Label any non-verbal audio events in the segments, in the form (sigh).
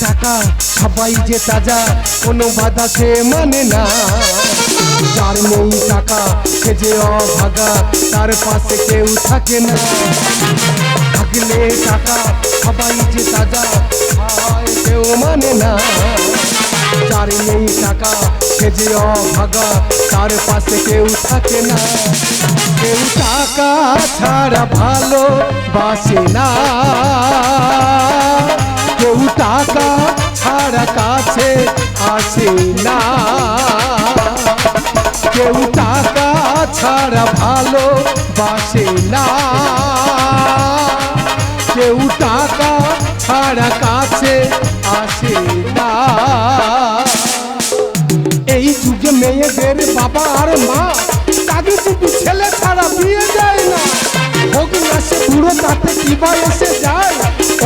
টাকা সবাই যে তাজা, কোনো বাধা সে মানে না। যার নেই টাকা সে যে অভাগা, তার পাশে কেউ থাকে না। থাকলে টাকা সবাই যে তাজা কেউ মানে না। যার নেই টাকা সে যে অভাগা, তার পাশে কেউ থাকে না। কেউ টাকা ছাড়া ভালো বাসে না। কেউ টাকা ছাড়া কাছে আসে না। কেউ টাকা ছাড়া ভালো বাসে না। কেউ টাকা ছাড়া কাছে আসে না। এই যুগে মেয়েদের বাবা আর মা তাদের শুধু ছেলে ছাড়া বিয়ে দেয় না। হোক না সে বুড়ো তাতে কি বা এসে যায়?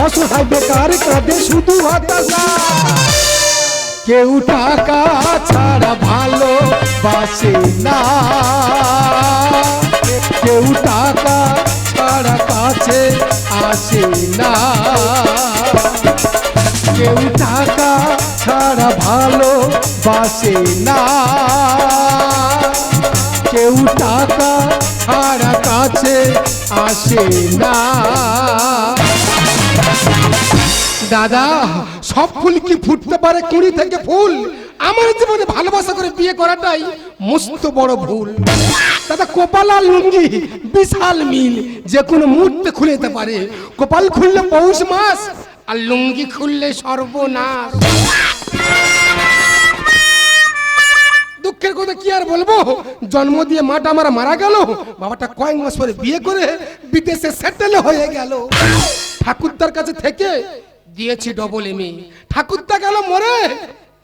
অসহায় বেকার কাঁদে শুধু কেউ টাকা ছাড়া ভালো বাসে না। কেউ টাকা ছাড়া কাছে আসে না। কেউ টাকা ছাড়া ভালো বাসে না। কেউ টাকা ছাড়া কাছে আসে না। দাদা, সব ফুল কি ফুটতে পারে কুড়ি থেকে ফুল? আমার জীবনে ভালোবাসা করে বিয়ে করাটাই মস্ত বড় ভুল। দাদা, কপাল লুঙ্গি বিশাল মিল, যে কোনো মুহূর্তে খুলে যেতে পারে। কপাল খুললে পৌষ মাস, আর লুঙ্গি খুললে সর্বনাশ। দুঃখের কথা কি আর বলব? জন্ম দিয়ে মাটা আমার মারা গেল, বাবাটা কয়েক মাস পরে বিয়ে করে বিদেশে সেটেল হয়ে গেল। ঠাকুরদার কাছে থেকে দিয়েছি ডবল এমি ঠাকুরদা গেল মরে?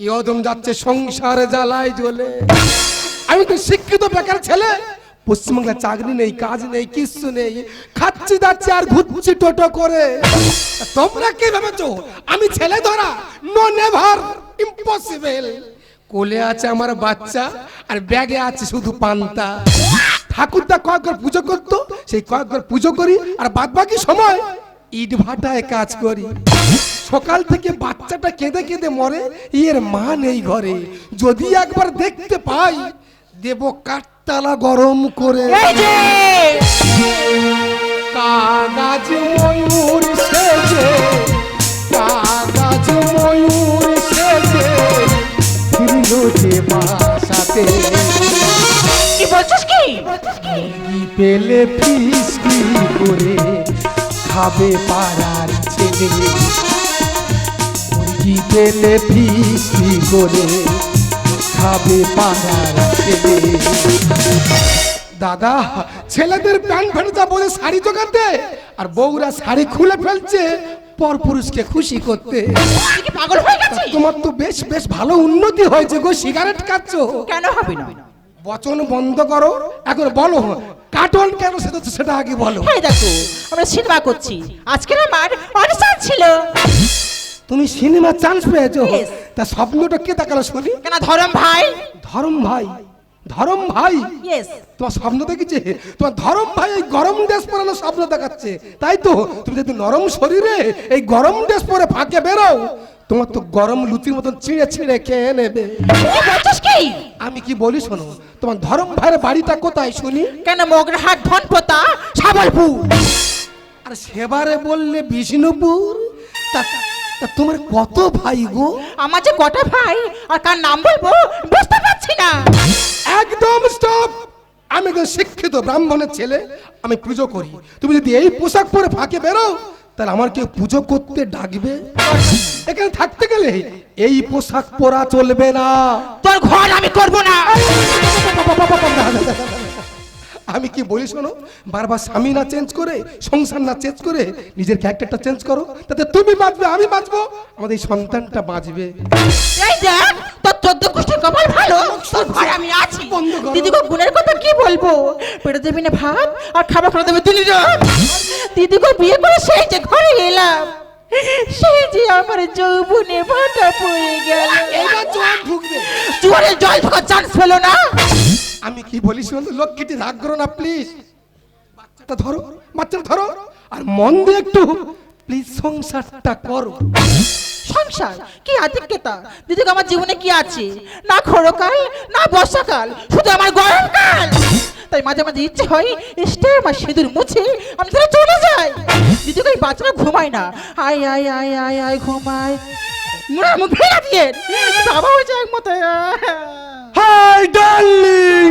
ইয়দম যাচ্ছে সংসার জ্বালায় জ্বলে। আমি তো শিক্ষিত বেকার ছেলে। পশ্চিমবাংলায় চাকরি নেই, কাজ নেই, কিচ্ছু নেই। খাচ্ছি, দাচ্ছি আর ঘুরছি, টোটো করে। তোমরা কি ভেবেছো? আমি ছেলে ধরা? নো নেভার ইম্পসিবল কোলে আছে আমার বাচ্চা আর ব্যাগে আছে শুধু পান্তা। ঠাকুরদা কয়েকবার পুজো করতো, সেই কয়েকবার পুজো করি আর বাদ বাকি সময় ইট ভাটায় কাজ করি। সকাল থেকে বাচ্চাটা কেঁদে কেঁদে মরে। এর মা নেই ঘরে। যদি একবার দেখতে পাই দেব কাঠতালা গরম করে। কাগজ ময়ূর সেজে কাগজ ময়ূর সেজে ফিরল যে বাসাতে। কি বলছিস কি? কি পেলে ফিসকি করে খাবে পাড়ার ছেলে। পেলে ফিসকি করে খাবে পাড়ার ছেলে। দাদা ছেলেদের প্যান্ট ফেরতা বলে শাড়ি জোগাতে আর বউরা শাড়ি খুলে ফেলছে পর পুরুষকে খুশি করতে। পাগল হয়ে গেছিস? তোমার তো বেশ বেশ ভালো উন্নতি হয়েছে গো সিগারেট খাচ্ছো। কেন হবে না? বচন বন্ধ করো। এখন বলো কার্টন কেন সেটা সেটা আগে বলো। এই দেখো আমরা সিনেমা করছি। আজকের আমার অনুষ্ঠান ছিল। তুমি সিনেমা চান্স পেয়েছ. তা স্বপ্নটা কে দেখাল শুনি? কেন ধরম ভাই? ধরম ভাই। ধরম ভাই? তোমার স্বপ্ন দেখেছে? তোমার ধরম ভাই এই গরম ড্রেস পরানো স্বপ্ন দেখাচ্ছে। তাই তো তুমি যদি নরম শরীরে এই গরম ড্রেস পরে ফাঁকে বেরো তোমার তো গরম লুচির মতন ছিঁড়ে ছিঁড়ে খেয়ে নেবে। আমি কি বলি শোনো তোমার ধরম ভাইয়ের বাড়িটা কোথায় শুনি? কেন মগরাহাট ধনপোতা সাবলপুর আর সেবারে বললে বিষ্ণুপুর? তা তা তোমার কত ভাই গো আমার যে কটা ভাই আর কার নাম বলব বুঝতে পারছি না একদম স্টপ আমি একজন শিক্ষিত ব্রাহ্মণের ছেলে আমি পুজো করি তুমি যদি এই পোশাক পরে ফাঁকে বেরো তাহলে আমার কেউ পুজো করতে ডাকবে এখানে থাকতে গেলে এই পোশাক পরা চলবে না তোর ঘর আমি করব না আমি কি বলি শোনো? বারবার স্বামী না চেঞ্জ করে সংসার না চেঞ্জ করে নিজের ক্যারেক্টারটা চেঞ্জ করো তাতে তুমি বাঁচবে আমি বাঁচবো। আমাদের এই সন্তানটা বাঁচবে। এই দেখ তোর চোদ্দ গোষ্ঠীর কপাল ভালো তোর ঘর আমি আছি। দিদি গো গুণের কথা কি বলব? পেটে দেবি না ভাত আর খাবার খাওয়া দেবে দিলি দিদি গো বিয়ে করে সেই যে ঘরে এলাম সেই যে আমার যৌবনে ভাটা পড়ে গেল। এইবার জোয়ান ঢুকবে। জোরে জল ঢোকার চান্স পেল না। আমি কি বলি শোনো লক্ষ্মীটি রাগ করো না প্লিজ বাচ্চাটা ধরো বাচ্চাটা ধরো। আর মন দিয়ে একটু প্লিজ সংসারটা করো। সংসার? কি আধিক্যতা দিদি আমার জীবনে কি আছে? না খরকাল, না বর্ষাকাল, শুধু আমার গরমকাল। তাই মাঝে মাঝে ইচ্ছে হয় স্টেপ আমার সিঁদুর মুছে, আমি তারা চলে যাই। দিদি এই বাচ্চারা ঘুমায় না। আয় আয় আয় আয় আয়, ঘুমায়। মুখ দিয়ে বাবা হয়েছে এক মতো হাই ডার্লিং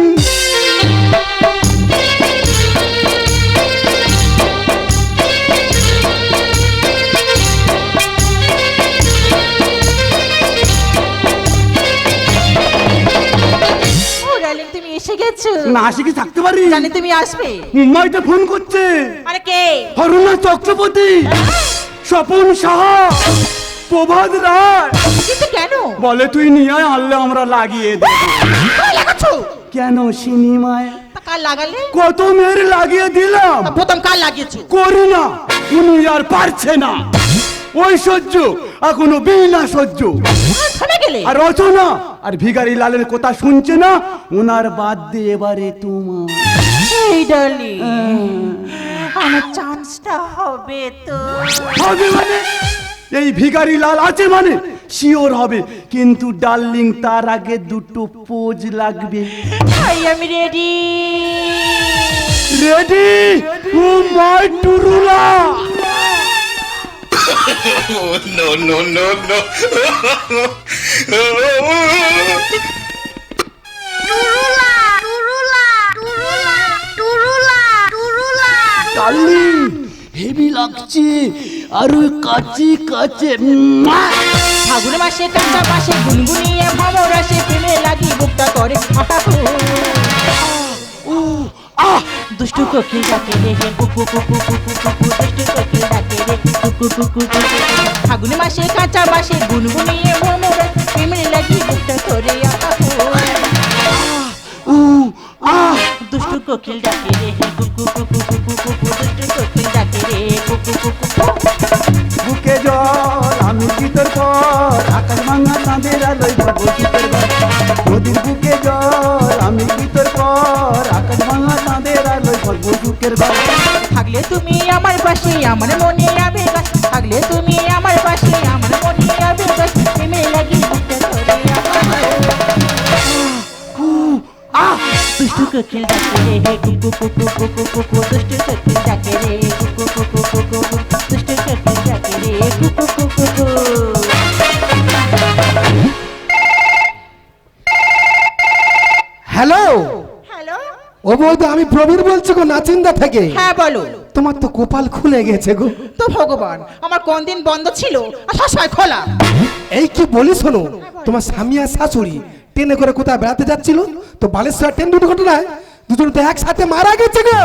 তুমি এসে গেছো। না আসি কি থাকতে পারি? জানি তুমি আসবে। ফোন করছে। আরে কে? অরুণা চক্রবর্তী। স্বপন সাহা। প্রভাত রায়। কিন্তু কেন? বলে তুই নিয়ে আয় আনলে আমরা লাগিয়ে দেব। লাগাচ্ছো? কেন সিনেমায় কার লাগালে? কত মেয়ের লাগিয়ে দিলাম। বোতাম কার লাগিয়েছো? করি না উনি আর পারছে না। ওই সহ্য এখনও বিনা সহ্য। আর রচনা আর ভিখারি লালের কথা শুনছে না? ওনার বাদ দিয়ে এবারে তোমার। এই ডার্লিং আমার চান্সটা হবে তো। হবে মানে? এই ভিখারি লাল আছে মানে? শিওর হবে কিন্তু ডার্লিং তার আগে দুটো পোজ লাগবে। I am ready ready oh my টুরুলা Oh, no, heavy (laughs) লাগছে আর ওই কাছে কাছে ফাগুন মাসে কাঁচা মাসে গুনগুনিয়ে ভ্রমর আসে প্রেমে লাগি বুকটা করে। আহ দুষ্টু কোকিল ডাকে রে হে কুকু কুকু কুকু কুকু দুষ্টু কোকিল ডাকে রে কুকু কুকু কুকু ফাগুন মাসে কাঁচা মাসে গুনগুনিয়ে ভ্রমর প্রেমে লাগি বুকটা করে আহ দুষ্টু কোকিল ডাকে রে হে পাশে প্রবীর বলছি গো নাচিন্দা থেকে। হ্যাঁ বলো। তোমার তো কপাল খুলে গেছে গো। তো ভগবান আমার কোন দিন বন্ধ ছিল? আর সবসময় খোলা। এই কি বলি শোনো তোমার স্বামী আর শাশুড়ি ট্রেনে করে কোথায় বেড়াতে যাচ্ছিল? তো বালেশ্বর ট্রেন দুর্ঘটনায় দুজন তো একসাথে মারা গেছে গো।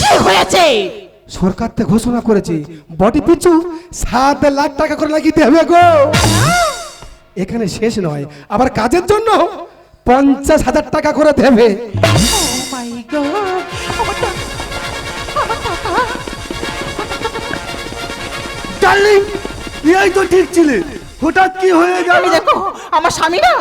কি হয়েছে? সরকার তো ঘোষণা করেছে বডি পিছু সাত লাখ টাকা করে লাগিয়ে হবে গো। এখানে শেষ নয় আবার কাজের জন্য পঞ্চাশ হাজার টাকা করে দেবে। মাই গড টাকা ডার্লিং এই তো ঠিক ছিলে। হঠাৎ কি হয়ে গেল? দেখো আমার স্বামী না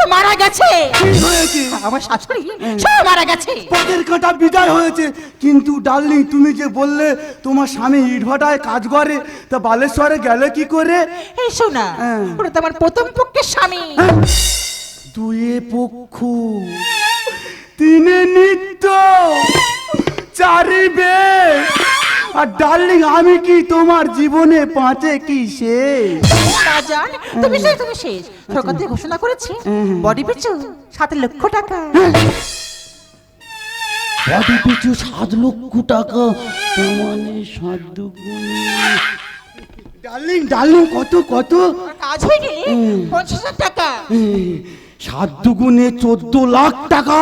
তো মারা গেছে। কি হয়েছে? আমার শাশুড়ি সব মারা গেছে। পথের কাটা বিদায় হয়েছে। কিন্তু ডার্লিং তুমি যে বললে তোমার স্বামী ইটভাটায় কাজ করে তা বালেশ্বরে গেলে কি করে? এই শোনা হ্যাঁ। ওটা তো আমার প্রথম পক্ষের স্বামী। দুয়ে পক্ষ। তিনে নিত্য চারি বে আর ডার্লিং আমি কি তোমার জীবনে পাঁচে কি শেষ? তা জান তুমি শেষ তুমি শেষ। সরকার থেকে ঘোষণা করেছে বডি পিছু সাত লক্ষ টাকা। বডি পিছু সাত লক্ষ টাকা তার মানে সাত দুগুণে ডার্লিং ডার্লিং কত কত? কাজ হয়ে গেলে পঞ্চাশ হাজার টাকা। সাত দুগুণে চোদ্দ লাখ টাকা।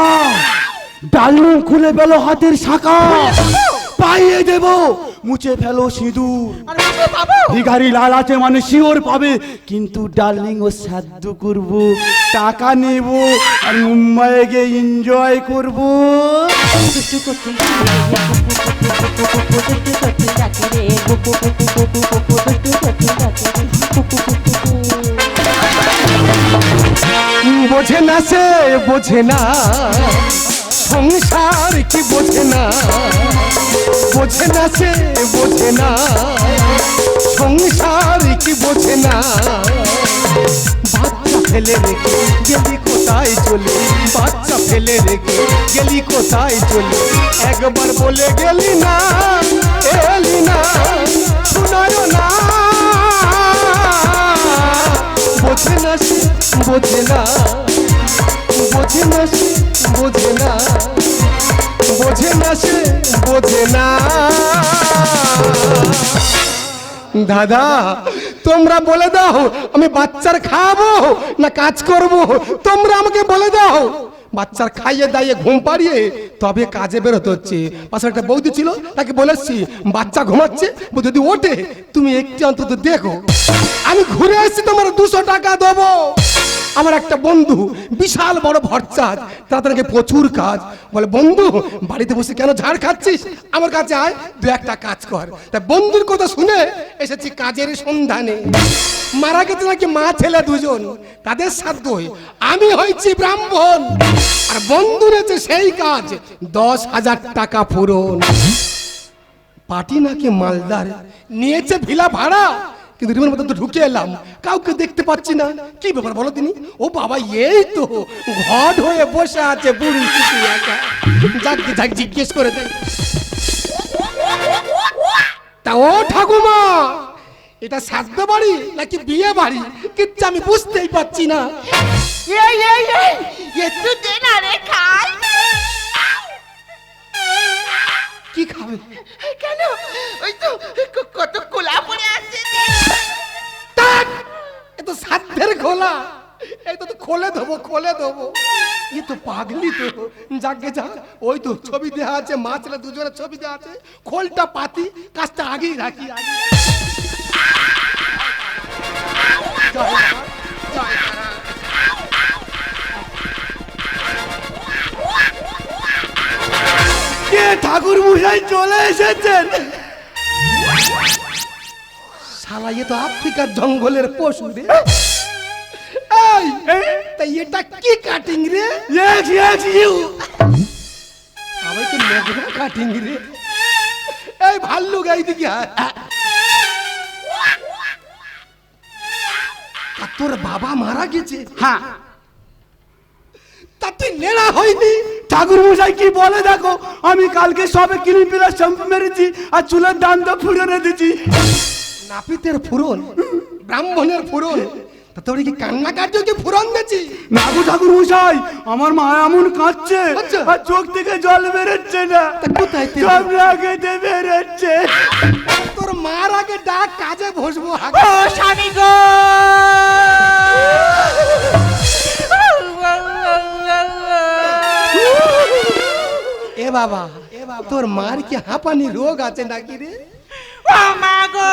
ডার্লিং খুলে পেল হাতের শাখা। পাইয়ে দেব মুছে ফেলো সিঁদুর। ভিখারি লাল আছে মানে শিওর পাবে। কিন্তু ডার্লিং ও সাধ্য করব টাকা নেব আর মুম্বাইয়ে গিয়ে এনজয় করব। রে (laughs) বোঝে না সে? বোঝে না। সংসার কি বোঝে না? বোঝে না সে? বোঝে না। সংসার কি বোঝে না? বাচ্চা ফেলে রেখে গেলি কোথায় চলে? বাচ্চা ফেলে রেখে গেলি কোথায় চলে? একবার বলে গেলি না, এলি না শোনায় না। বোঝে না সে বোঝে না বোঝে না সে বোঝে না। বোঝে না সে বোঝে না দাদা, তোমরা বলে দাও, আমি বাচ্চার খাব না কাজ করব? তোমরা আমাকে বলে দাও। বাচ্চার খাইয়ে দাইয়ে ঘুম পাড়িয়ে তবে কাজে বেরোতে হচ্ছে। পাশে একটা বৌদি ছিল, তাকে বলেছি বাচ্চা ঘুমাচ্ছে যদি ওঠে, তুমি একটি অন্তত দেখো। আমি ঘুরে এসেছি, তোমার দুশো টাকা দেবো। আমার একটা বন্ধু, বিশাল বড় ভরচাজ তাদেরকে প্রচুর কাজ। বলে, বন্ধু, বাড়িতে বসে কেন ঝাড় খাচ্ছিস? আমার কাছে আয় দু একটা কাজ কর। তা বন্ধুর কথা শুনে এসেছি কাজের সন্ধানে। মারা গেছে নাকি মা ছেলে দুজন? তাদের সাধ্য আমি হয়েছি ব্রাহ্মণ। আর বন্ধু রয়েছে সেই কাজ, দশ হাজার টাকা পূরণ। পাটি নাকি মালদার? নিয়েছে ভিলা ভাড়া? কিন্তু রুমের মধ্যে তো ঢুকে এলাম কাউকে দেখতে পাচ্ছি না। কি ব্যাপার বলো তিনি? ও বাবা, এই তো ঘট হয়ে বসে আছে বুড়ি যাক যাক, জিজ্ঞেস করে দেয় তা ও ঠাকুমা, এটা শ্রাদ্ধ বাড়ি নাকি বিয়ে বাড়ি? কিচ্ছু আমি বুঝতেই পারছি না। এই এই এই একটু দে না রে খাই কি খাবে? কেন? ওই তো কত কোলা পড়ে আছে তাক! এ তো সাধ্যের খোলা। এই তো খোলে দেবো খোলে দেবো এ তো পাগলি তো। যাকে যা ওই তো ছবি দেওয়া আছে মা ছেলে দুজনের ছবি দেওয়া আছে। খোলটা পাতি কাজটা আগেই রাখি। আগে কে ঠাকুর মশাই চলে এসেছেন। শালা এ তো আফ্রিকার জঙ্গলের পশু রে। তাই এটা কি কাটিং রে? ইয়েস ইয়েস ইউ আমি তো কাটিং রে? এই ভাল্লুক এইদিকে তোর বাবা মারা গেছে? হ্যাঁ। তা তুই নেড়া হয়নি। ঠাকুর মশাই কি বলে দেখো? আমি কালকে সবে ক্লিন প্লাস শ্যাম্পু মেরেছি আর চুলের দাম তো ফুরনে দিচ্ছি নাপিতের ফুরন ব্রাহ্মণের ফুরন তোর কি কান্না কার্য কি ফুরন দিয়েছি নাগু ঠাকুর মশাই আমার মা এমন কাঁদছে আচ্ছা। আর চোখ থেকে জল বেরোচ্ছে না। কোথায়? সব রাগেতে বেরোচ্ছে। তোর মার আগে ডাক কাজে বসবো ও স্বামী গো! এ বাবা তোর মার কি হাঁপানি রোগ আছে নাকি রে? ও মা গো!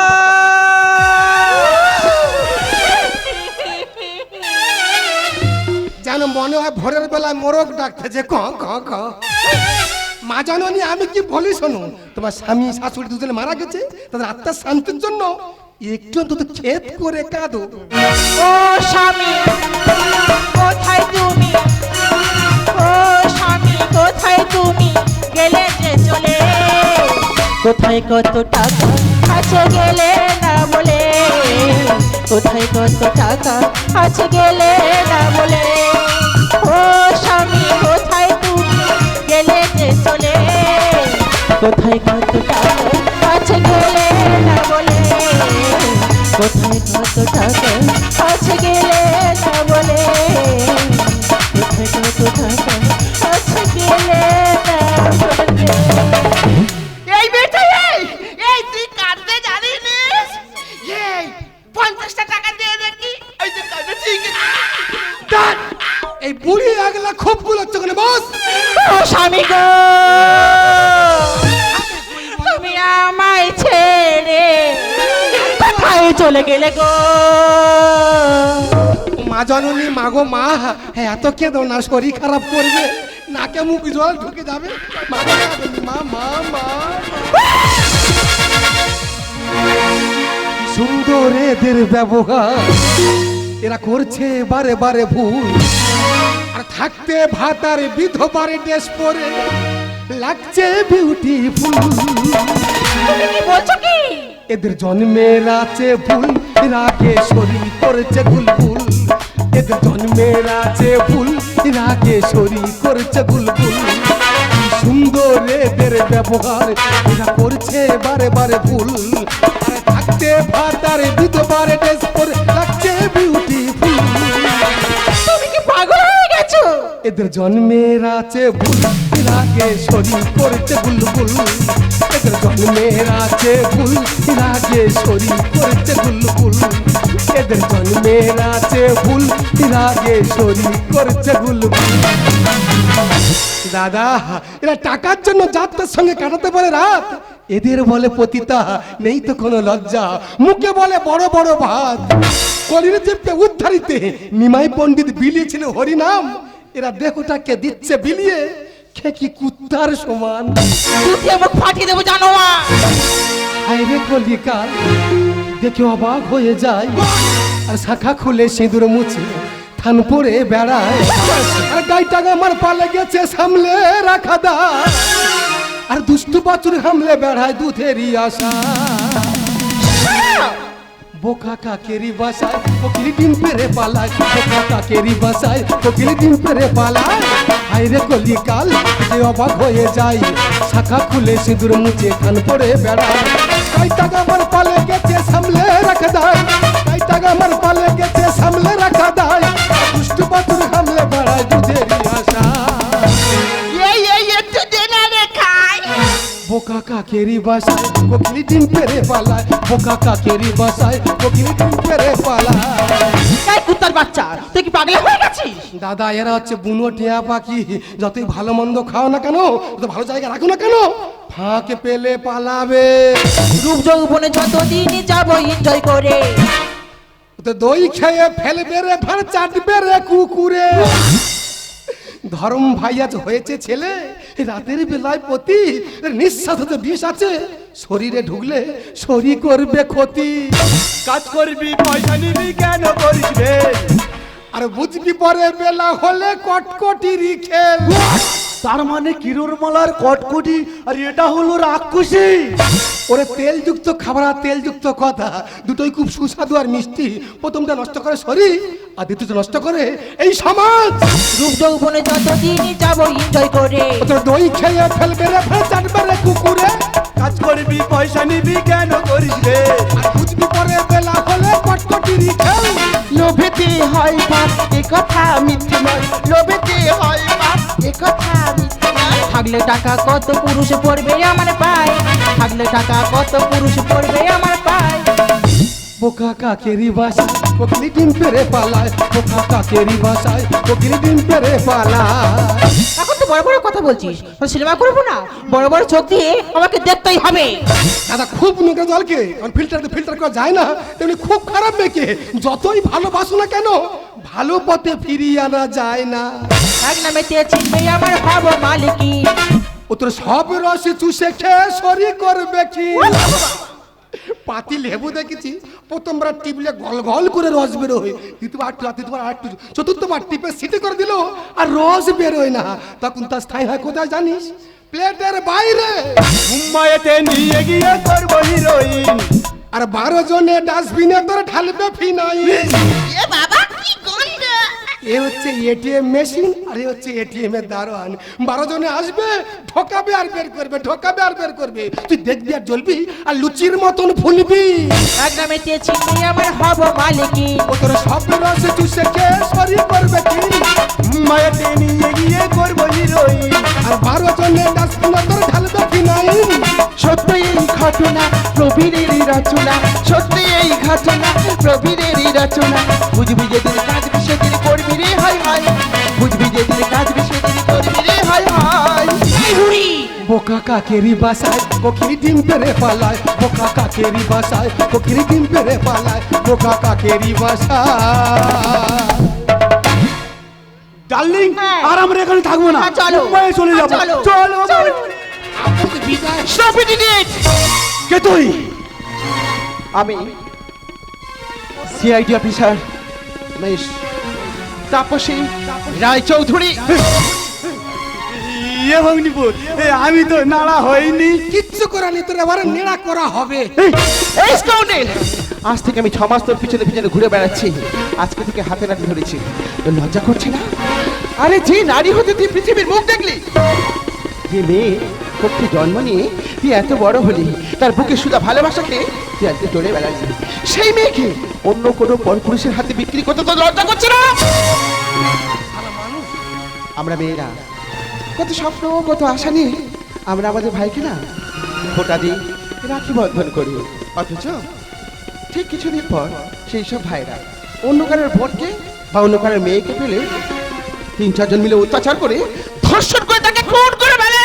যেন মনে হয় ভোরের বেলায় মোরগ ডাকতেছে ক ক ক। মা জানি আমি কি বলি শোনো তোমার স্বামী শাশুড়ি দুজনে মারা গেছে তাদের আত্মার শান্তির জন্য একটু অন্তত ক্ষেত করে কাঁদো। ও স্বামী কোথায় কত টাকা? আছে গেলে না বলে। কোথায় কত টাকা? আছে গেলে না বলে। ও স্বামী কোথায় তুমি গেলে যে চলে? কোথায় কত টাকা? আছে গেলে না বলে। কোথায় কত টাকা? আছে গেলে না বলে। গো। তুমি আমায় ছেড়ে কোথায় চলে গেলে গো? মা জননী মাগো মা এত কেঁদো না শরীর খারাপ করবে। নাকে মুখ জল ঢুকে যাবে। মা মা মা মা সুন্দর এদের ব্যবহার। এরা করছে বারে বারে ভুল। থাকতে ভাতার বিধবারে ড্রেস পরে লাগছে বিউটিফুল বলছো কি? এদের জন্মের আছে ভুল রাগে শরীর করেছে বুলবুল এদের জন্মের আছে ভুল রাগে শরীর করেছে কি সুন্দর এদের ব্যবহার এরা করছে বারে বারে ভুল। থাকতে ভাতারে দিতে এদের জন্মের আছে ভুল রাগে শরীর করেছে বুলবুল। এদের জন্মের আছে ভুল রাগে শরীর করেছে বুলবুল। এদের জন্মের আছে ভুল রাগে শরীর করেছে বুলবুল। দাদা, এরা টাকার জন্য যাত্রার সঙ্গে কাটাতে পারে রাত। এদের বলে পতিতা, নেই তো কোনো লজ্জা। মুখে বলে বড় বড় ভাত। কলির উদ্ধারিতে নিমাই পণ্ডিত বিলিয়েছিল হরিনাম। এরা দেহটাকে দিচ্ছে বিলিয়ে খে কি কুত্তার সমান? তুই মুখ ফাটিয়ে দেবো জানো মা। হাইরে কলিকাল দেখে অবাক হয়ে যায় আর শাখা খুলে সিঁদুর মুছে থান পরে বেড়ায়। আর গাইটা আমার পালে গেছে সামলে রাখা দা আর দুষ্টু বাছুর হামলে বেড়ায় দুধেরই আশা বোকা কাকেরি বাসায়, কোকিল ডিম পেরে পালায় বোকা কাকেরি বাসায়, কোকিল ডিম পেরে পালায়। হাইরে কলিকাল, যে অবাক হয়ে যায়, শাখা খুলে সিঁদুর মুছে খান পরে বেড়ায়। কাই টাকা আমার পালে গেছে, সামলে রাখা দেয়। কাই টাকা আমার পালে গেছে, সামলে রাখা দেয়। দুষ্টু বাছুর হামলে বেড়ায় দুধেরই বোকা কাকেরি বাসায় কোকিল ডিম পেরে পালায় বোকা কাকেরি বাসায় কোকিল ডিম পেরে পালায়। এই কুত্তার বাচ্চা তুই কি পাগলা হয়ে গেছিস? দাদা এরা হচ্ছে বুনো টিয়া পাখি যতই ভালো মন্দ খাও না কেন যত ভালো জায়গা রাখো না কেন ফাঁকে পেলে পালাবে। রূপ যৌবনে যতদিন যাব এনজয় করে। তো দই খেয়ে ফেলবে রে ভার চাটবে রে কুকুরে। ধর্ম ভাই আজ হয়েছে ছেলে, রাতের বেলায় পতি, নিঃশ্বাস বিষ আছে, শরীরে ঢুকলে শরীর করবে ক্ষতি। কাজ করবি, পয়সা নিবি, কেন করিস আর বুঝবি পরে বেলা হলে কটকটিরই খেল তার মানে কিরোর মালার কটকটি? আর এটা হলো রাক্ষসী। ওরে তেলযুক্ত খাবার আর তেলযুক্ত কথা। দুটোই খুব সুস্বাদু আর মিষ্টি। প্রথমটা নষ্ট করে শরীর আর দ্বিতীয়টা নষ্ট করে এই সমাজ। রূপ যৌবনে যতদিন যাব এনজয় করে। তো দই খেয়ে ফেলবে রে ফেল চাটবে রে কুকুরে। কাজ করবি, পয়সা নিবি, কেন করিস রে? বুঝবি পরে বেলা হলে পটপটিরি খেল। লোভেতে হয় পাপ এ কথা মিথ্যে নয়। লোভেতে হয় পাপ এ কথা মিথ্যে নয়। থাকলে টাকা কত পুরুষ পড়বে আমার পায়। থাকলে টাকা কত পুরুষ পড়বে আমার পায়। বোকা কাকেরি বাসায় কোকিলি ডিম পেরে পালায় বোকা কাকেরি বাসায় কোকিলি ডিম পেরে পালায়। এখন তো বড় বড় কথা বলছিস সিনেমা করব না? বড় বড় চোখ দিয়ে আমাকে দেখতেই হবে। দাদা খুব নোংরা জলকে ফিল্টার ফিল্টার করা যায় না তেমনি খুব খারাপ মেয়েকে যতই ভালোবাসো না কেন ভালো পথে ফিরিয়ে আনা যায় না। এক নামে আমার ভাব মালিকি। ও তোর সব রসে চুষে খেয়ে সরি করবে কি? পাতি লেবু দেখেছি? প্রথমবার টিপলে গল গল করে রস বেরোয় দ্বিতীয়বার আটটু তৃতীয়বার আটটু চতুর্থবার টিপে সিটি করে দিল আর রস বেরোয় না। তখন তার স্থায়ী হয় কোথায় জানিস? প্লেটের বাইরে। মুম্বাইতে নিয়ে গিয়ে করব হিরোইন। আর বারো জনে ডাস্টবিনে তোর ঢালবে ফিনাইল। এ বাবা কি গন্ধ এ হচ্ছে এটিএম মেশিন আর এ হচ্ছে এটিএম এর দারোয়ান। বারো জনে আসবে ঢোকাবে আর বের করবে ঢোকাবে আর বের করবে। তুই দেখবি আর জ্বলবি আর লুচির মতন ফুলবি। এক নামে চিনবে আমার ভাব মালিকি। ও তোর সব রসে চুষে কে সরি করবে কি? মুম্বাইতে নিয়ে গিয়ে করব হিরোইন। আর বারো জনে ডাস্টবিনে তোর ঢালবে ফিনাইল সত্যি এই ঘটনা প্রবীরের রচনা। সত্যি এই ঘটনা প্রবীরের রচনা। বুঝবি যেদিন বোকা কাকেরি বাসায় কোকিলি ডিম পেরে পালায় বোকা কাকেরি বাসায় কোকিলি ডিম পেরে পালায় বোকা কাকেরি বাসায় ডার্লিং হ্যাঁ। আর আমরা এখানে থাকব না। হ্যাঁ, চলো। মুম্বাই চলে হ্যাঁ, চলো। চলো বিদায় স্টপ ইট ইডিয়েট কে তুই? আমি। CID officer. তাপসী। রায়চৌধুরী। ইয়ে ভগ্নিপুর এ, আমি তো নাড়া হইনি কিচ্ছু করা নেই তোর এবারে নেড়া করা হবে। এই স্কাউন্ডেল আজ থেকে আমি ছ মাস তোর পিছনে পিছনে ঘুরে বেড়াচ্ছি। আজকে থেকে হাতে নাড়ি ধরেছি। তোর লজ্জা করছে না? আরে যে নারী হতে তুই পৃথিবীর মুখ দেখলি? যে মেয়ে পক্ষে জন্ম নিয়ে তুই এত বড় হলি তার বুকে সুদা ভালোবাসাকে তুই আজকে চড়ে বেড়াচ্ছি সেই মেয়েকে অন্য কোনো পরপুরুষের হাতে বিক্রি করতে তোর লজ্জা করছে না? আমরা মেয়েরা কত স্বপ্ন, কত আশা নিয়ে আমরা আমাদের ভাইকে না ফোটা দিই রাখি বন্ধন করি। অথচ ঠিক কিছুদিন পর সেই সব ভাইরা অন্য কারের ভোটকে বা অন্য কারের মেয়েকে পেলে তিন, চারজন মিলে অত্যাচার করে ধর্ষণ করে তাকে খুন করে বেড়ায়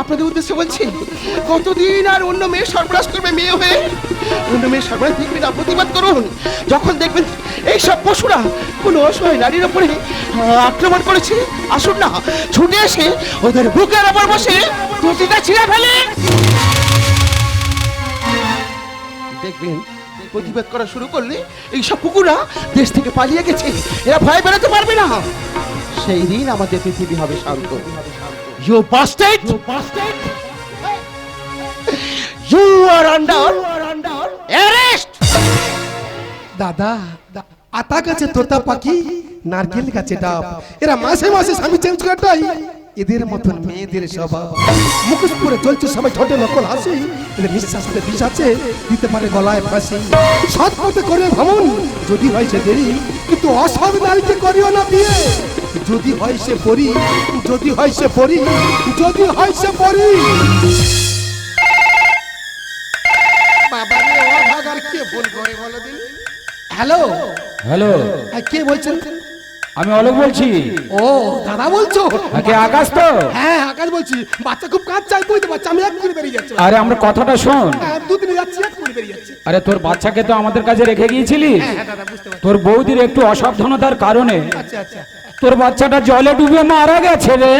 আপনাদের উদ্দেশ্যে বলছি, কতদিন আর অন্য মেয়ে সর্বনাশ করবে মেয়ে হয়ে? অন্য মেয়ে সর্বনাশ দেখবেন না প্রতিবাদ করুন। যখন দেখবেন এই সব পশুরা কোনো অসহায় নারীর ওপরে আক্রমণ করেছে, আসুন না, ছুটে এসে ওদের বুকের ওপর বসে টুটিটা ছিঁড়ে ফেলে। দেখবেন প্রতিবাদ করা শুরু করলে এই সব কুকুরা দেশ থেকে পালিয়ে গেছে। এরা ভয় বেরোতে পারবে না। সেই দিন আমাদের পৃথিবী হবে শান্ত। You busted you are under arrest দাদা আতা গাছে তোতা পাখি নারকেল গাছে ডাব। এরা মাসে মাসে স্বামী চেঞ্জ করাটাই এদের মতন মেয়েদের স্বভাব। মুখোশ পরে চলছে সবাই ঠোঁটে নকল হাসি। এদের নিঃশ্বাসতে বিষ আছে দিতে পারে গলায় ফাঁসি। সৎ পথে করে ভ্রমণ যদি হয় সে দেরি কিন্তু অসৎ নারীকে করিও না বিয়ে। যদি হয় সে পরি যদি হয় সে পরি যদি হয় সে পরি। হ্যালো। হ্যালো। হ্যাঁ কে বলছেন? আমি অলোক বলছি। ও দাদা বলছো? আগে আকাশ তো। হ্যাঁ আকাশ বলছি। বাচ্চা খুব কাজ চাই বুঝতে পারছি আমি এক করে বেরিয়ে যাচ্ছি। আরে আমরা কথাটা শোন। হ্যাঁ দুদিনে যাচ্ছি এক করে বেরিয়ে যাচ্ছি। আরে তোর বাচ্চাকে তো আমাদের কাছে রেখে গিয়েছিলি? হ্যাঁ দাদা বুঝতে পারছি। তোর বৌদির একটু অসাবধানতার কারণে। আচ্ছা আচ্ছা। তোর বাচ্চাটা জলে ডুবে মারা গেছে রে।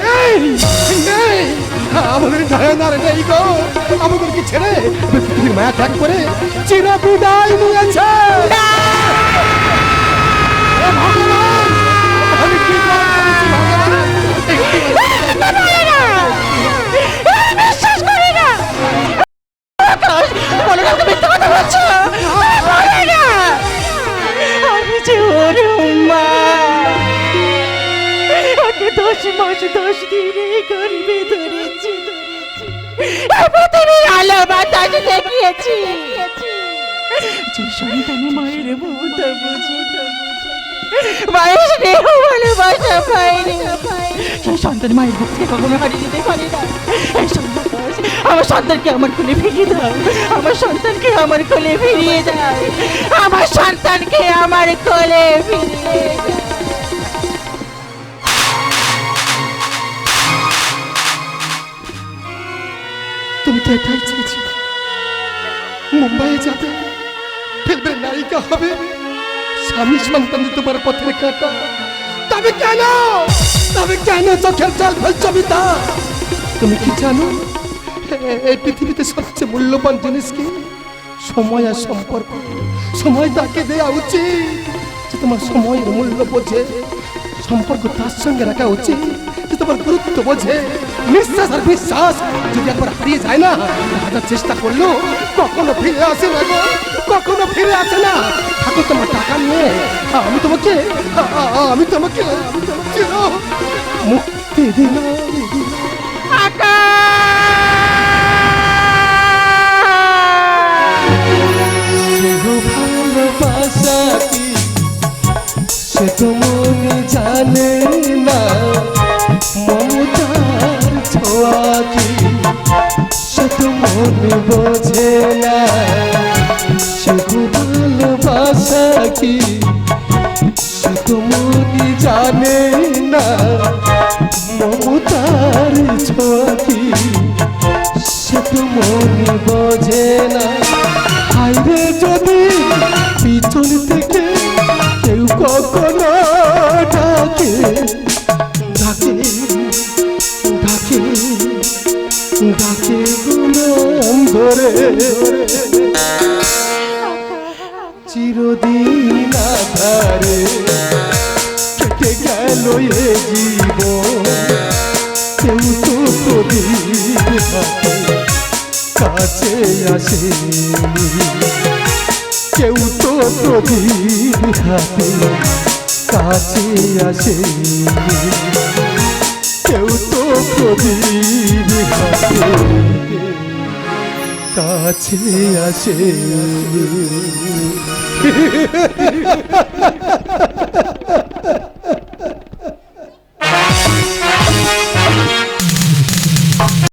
নেই নেই। আমাদের ধারণার নেই গো। আমাদেরকে ছেড়ে পৃথিবীর মায়া ত্যাগ করে চিরা বিদায় নিয়েছে। ভগবান আমি কি ভগবান। (laughs) মাস দশ দিনে গর্বে ধরেছি। আলো বাতাস দেখিয়েছি। যে সন্তানে মায়ের মমতা বুঝি। মায়ের স্নেহ ভালোবাসা পাইনি। সেই সন্তান মায়ের বুক কখনো হারিয়ে দিতে পারে না। এই সন্তান আমার সন্তানকে আমার কোলে ফিরিয়ে দাও। আমার সন্তানকে আমার কোলে ফিরিয়ে দাও। আমার সন্তানকে আমার কোলে ফিরিয়ে দাও। এটাই চেয়েছিলে মুম্বাইয়ে যাবে, ফেলবে নায়িকা হবে। স্বামী সন্তান তোমার পথের কাটা। তবে কেন? তবে কেন চোখের জল ফেলছ তুমি কি জানো এই পৃথিবীতে সবচেয়ে মূল্যবান জিনিস কি? সময় আর সম্পর্ক। সময় তাকে দেওয়া উচিত যে তোমার সময়ের মূল্য বোঝে। সম্পর্ক তার সঙ্গে রাখা উচিত। যে তোমার গুরুত্ব বোঝে। নিঃশ্বাস আর বিশ্বাস যদি একবার হারিয়ে যায় না, হাজার চেষ্টা করল কখনো ফিরে আসে না গো, কখনো ফিরে আসে না। ঠাকুর, তোমার টাকা নিয়ে আমি তোমাকে আমি তোমাকে মুক্তি সেও ভালোবাসা সে তো মনে জানে মনে বোঝে না। শুধু ভালোবাসা কি? শুধু মনি জানে ধরে দিন আধারে কেটে গেল এ জীবন। কেউ তো প্রদীপ কাছে আসেনি। কেউ তো প্রদীপ হাতে কাছে আসেনি। কেউ তো প্রদীপ হাতে কাছে আসে